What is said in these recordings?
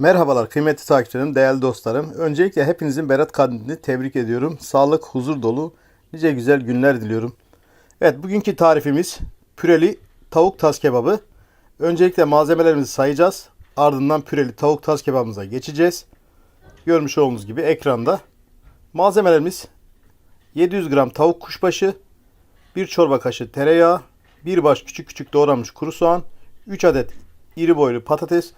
Merhabalar kıymetli takipçilerim, değerli dostlarım. Öncelikle hepinizin Berat Kandilini tebrik ediyorum. Sağlık, huzur dolu, nice güzel günler diliyorum. Evet, bugünkü tarifimiz püreli tavuk tas kebabı. Öncelikle malzemelerimizi sayacağız. Ardından püreli tavuk tas kebabımıza geçeceğiz. Görmüş olduğunuz gibi ekranda. Malzemelerimiz 700 gram tavuk kuşbaşı, 1 çorba kaşığı tereyağı, 1 baş küçük küçük doğranmış kuru soğan, 3 adet iri boylu patates,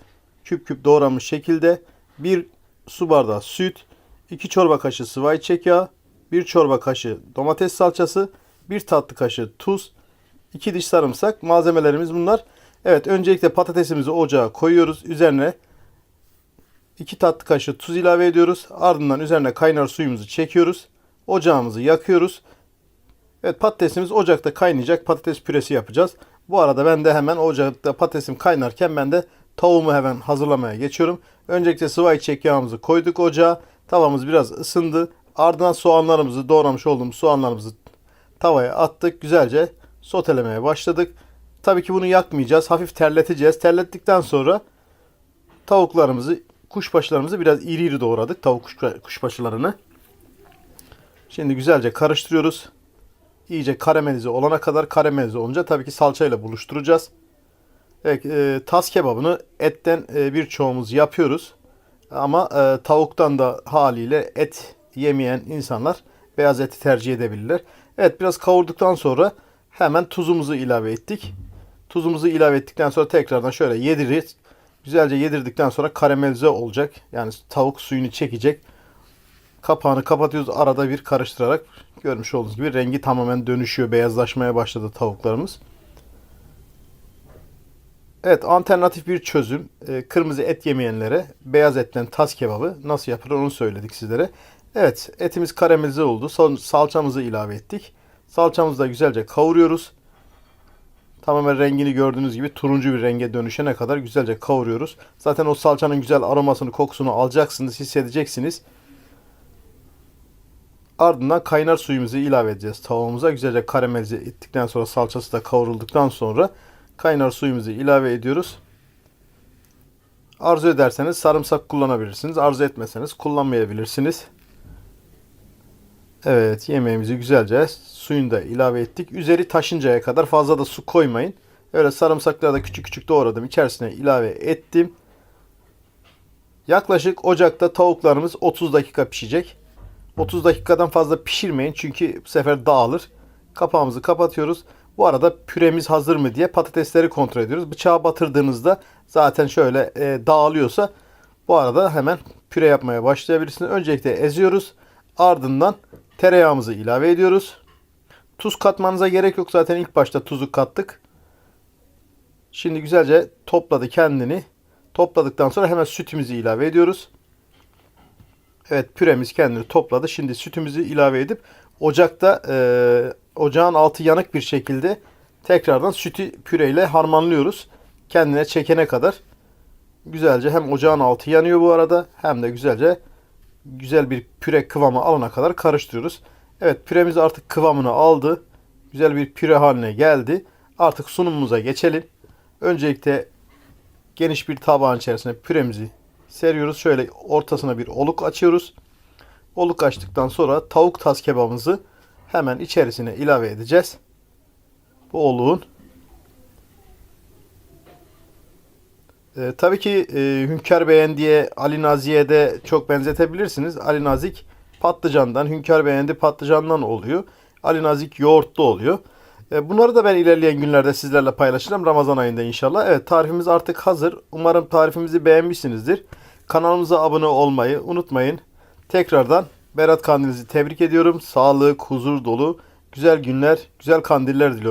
küp küp doğranmış şekilde, 1 su bardağı süt, 2 çorba kaşığı sıvı ayçiçek yağı, 1 çorba kaşığı domates salçası, 1 tatlı kaşığı tuz, 2 diş sarımsak. Malzemelerimiz bunlar. Evet öncelikle patatesimizi ocağa koyuyoruz. Üzerine 2 tatlı kaşığı tuz ilave ediyoruz. Ardından üzerine kaynar suyumuzu çekiyoruz. Ocağımızı yakıyoruz. Evet patatesimiz ocakta kaynayacak. Patates püresi yapacağız. Bu arada ben de hemen ocakta patatesim kaynarken ben de tavuğumu hemen hazırlamaya geçiyorum. Öncelikle sıvı ayçiçek yağımızı koyduk ocağa. Tavamız biraz ısındı. Ardından soğanlarımızı doğramış olduğumuz soğanlarımızı tavaya attık. Güzelce sotelemeye başladık. Tabii ki bunu yakmayacağız. Hafif terleteceğiz. Terlettikten sonra tavuklarımızı, kuşbaşılarımızı biraz iri iri doğradık. Tavuk kuş- kuşbaşılarını. Şimdi güzelce karıştırıyoruz. İyice karamelize olana kadar karamelize olunca tabii ki salçayla buluşturacağız. Evet, e, tas kebabını etten e, birçoğumuz yapıyoruz. Ama e, tavuktan da haliyle et yemeyen insanlar beyaz eti tercih edebilirler. Evet biraz kavurduktan sonra hemen tuzumuzu ilave ettik. Tuzumuzu ilave ettikten sonra tekrardan şöyle yediririz. Güzelce yedirdikten sonra karamelize olacak. Yani tavuk suyunu çekecek. Kapağını kapatıyoruz arada bir karıştırarak. Görmüş olduğunuz gibi rengi tamamen dönüşüyor. Beyazlaşmaya başladı tavuklarımız. Evet alternatif bir çözüm. Ee, kırmızı et yemeyenlere beyaz etten tas kebabı nasıl yapılır onu söyledik sizlere. Evet etimiz karamelize oldu. Sal- Salçamızı ilave ettik. Salçamızı da güzelce kavuruyoruz. Tamamen rengini gördüğünüz gibi turuncu bir renge dönüşene kadar güzelce kavuruyoruz. Zaten o salçanın güzel aromasını, kokusunu alacaksınız, hissedeceksiniz. Ardından kaynar suyumuzu ilave edeceğiz tavuğumuza. Güzelce karamelize ettikten sonra salçası da kavrulduktan sonra kaynar suyumuzu ilave ediyoruz. Arzu ederseniz sarımsak kullanabilirsiniz. Arzu etmeseniz kullanmayabilirsiniz. Evet yemeğimizi güzelce suyunu da ilave ettik. Üzeri taşıncaya kadar fazla da su koymayın. Öyle sarımsakları da küçük küçük doğradım. İçerisine ilave ettim. Yaklaşık ocakta tavuklarımız 30 dakika pişecek. 30 dakikadan fazla pişirmeyin çünkü bu sefer dağılır. Kapağımızı kapatıyoruz. Bu arada püremiz hazır mı diye patatesleri kontrol ediyoruz. Bıçağı batırdığınızda zaten şöyle e, dağılıyorsa bu arada hemen püre yapmaya başlayabilirsiniz. Öncelikle eziyoruz. Ardından tereyağımızı ilave ediyoruz. Tuz katmanıza gerek yok zaten ilk başta tuzu kattık. Şimdi güzelce topladı kendini. Topladıktan sonra hemen sütümüzü ilave ediyoruz. Evet püremiz kendini topladı. Şimdi sütümüzü ilave edip ocakta e, ocağın altı yanık bir şekilde tekrardan sütü püreyle harmanlıyoruz. Kendine çekene kadar. Güzelce hem ocağın altı yanıyor bu arada hem de güzelce güzel bir püre kıvamı alana kadar karıştırıyoruz. Evet püremiz artık kıvamını aldı. Güzel bir püre haline geldi. Artık sunumumuza geçelim. Öncelikle geniş bir tabağın içerisine püremizi seriyoruz. Şöyle ortasına bir oluk açıyoruz. Oluk açtıktan sonra tavuk tas kebabımızı hemen içerisine ilave edeceğiz. Bu oluğun. Ee, tabii ki e, Hünkar Beğendi'ye Ali Nazi'ye de çok benzetebilirsiniz. Ali Nazik patlıcandan, Hünkar Beğendi patlıcandan oluyor. Ali Nazik yoğurtlu oluyor. E, bunları da ben ilerleyen günlerde sizlerle paylaşacağım. Ramazan ayında inşallah. Evet tarifimiz artık hazır. Umarım tarifimizi beğenmişsinizdir. Kanalımıza abone olmayı unutmayın. Tekrardan Berat Kandilinizi tebrik ediyorum. Sağlık, huzur dolu, güzel günler, güzel kandiller diliyorum.